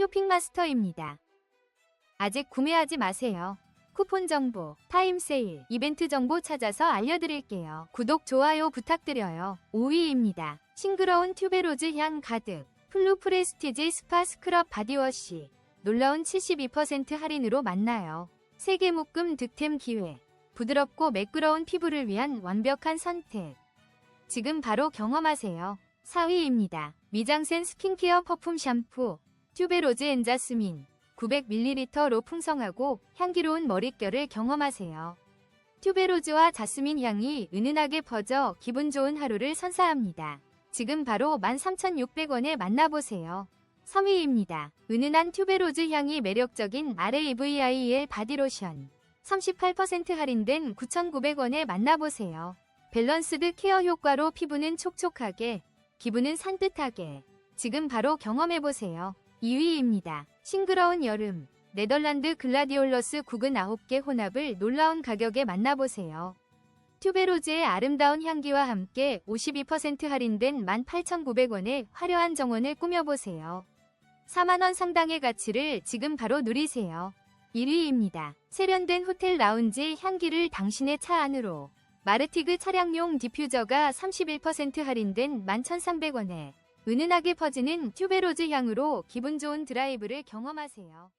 쇼핑마스터입니다. 아직 구매하지 마세요. 쿠폰 정보, 타임 세일, 이벤트 정보 찾아서 알려드릴게요. 구독, 좋아요 부탁드려요. 5위입니다. 싱그러운 튜베로즈 향 가득. 플루 프레스티지 스파 스크럽 바디워시. 놀라운 72% 할인으로 만나요. 세계 묶음 득템 기회. 부드럽고 매끄러운 피부를 위한 완벽한 선택. 지금 바로 경험하세요. 4위입니다. 미장센 스킨케어 퍼퓸 샴푸. 튜베로즈 앤 자스민. 900ml로 풍성하고 향기로운 머릿결을 경험하세요. 튜베로즈와 자스민 향이 은은하게 퍼져 기분 좋은 하루를 선사합니다. 지금 바로 13,600원에 만나보세요. 3위입니다. 은은한 튜베로즈 향이 매력적인 RAVIL 바디로션. 38% 할인된 9,900원에 만나보세요. 밸런스드 케어 효과로 피부는 촉촉하게, 기분은 산뜻하게. 지금 바로 경험해보세요. 2위입니다. 싱그러운 여름. 네덜란드 글라디올러스 국은 9개 혼합을 놀라운 가격에 만나보세요. 튜베로즈의 아름다운 향기와 함께 52% 할인된 18,900원의 화려한 정원을 꾸며보세요. 4만원 상당의 가치를 지금 바로 누리세요. 1위입니다. 세련된 호텔 라운지 향기를 당신의 차 안으로. 마르티그 차량용 디퓨저가 31% 할인된 11,300원에 은은하게 퍼지는 튜베로즈 향으로 기분 좋은 드라이브를 경험하세요.